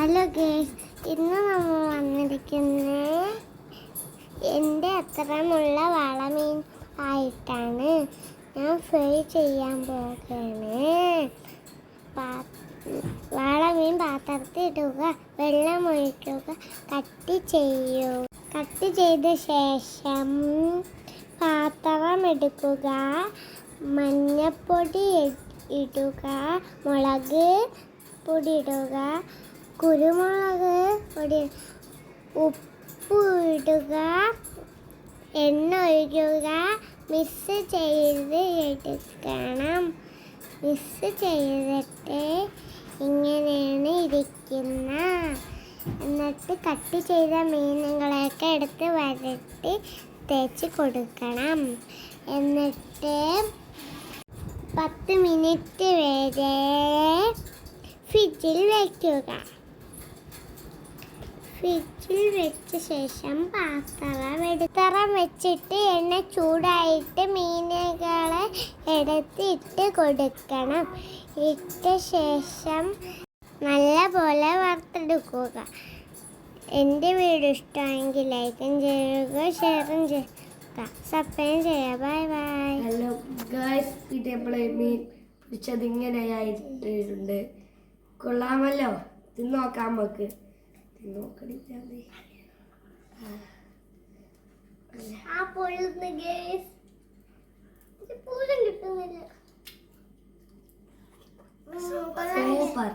Hello guys ഇന്ന് നമ്മൾ വന്നിരിക്കുന്നത് എന്റെ അത്രമുള്ള വളമീൻ ആയിട്ടാണ്. ഞാൻ ഫ്രൈ ചെയ്യാൻ പോകുകയാണ് വളമീൻ പാത്രത്തിടുക വെള്ളം ഒഴിക്കുക കട്ട് ചെയ്യൂ. കട്ട് ചെയ്ത ശേഷം പാത്രം എടുക്കുക മഞ്ഞപ്പൊടി ഇടുക മുളക് പൊടി ഇടുക കുരുമുളക് പൊടി ഉപ്പ് ഇടുക എണ്ണ ഒഴിക്കുക മിക്സ് ചെയ്ത് എടുക്കണം. മിക്സ് ചെയ്തിട്ട് ഇങ്ങനെയാണ് ഇരിക്കുന്ന. എന്നിട്ട് കട്ട് ചെയ്ത മീനുകളെയൊക്കെ എടുത്ത് വരട്ടി തേച്ച് കൊടുക്കണം. എന്നിട്ട് പത്ത് മിനിറ്റ് വരെ ഫ്രിഡ്ജിൽ വയ്ക്കുക ഫ്രിഡ്ജിൽ വെച്ച ശേഷം പാത്രം എടുത്തറം വെച്ചിട്ട് എണ്ണ ചൂടായിട്ട് മീനുകളെ എടുത്തിട്ട് കൊടുക്കണം. ഇട്ട ശേഷം നല്ല പോലെ വറുത്തെടുക്കുക. എന്റെ വീഡിയോ ഇഷ്ടമെങ്കിൽ ലൈക്കും ചെയ്യുക ഷെയറും ചെയ്യുക. സബ്സ്ക്രൈബ് ചെയ്യുക ബൈ ബൈ ഹലോ ഗായ്സ് ഇത് നമ്മളെ മീൻ പിടിച്ചത് ഇങ്ങനെയായിട്ടുണ്ട്. കൊള്ളാമല്ലോ? ഇത് നോക്കാം നമുക്ക്. തിന്ന് നോക്കണില്ല ആ. പൊള്ളുന്ന ഗേസ്. പോലും കിട്ടുന്നില്ല. സൂപ്പർ.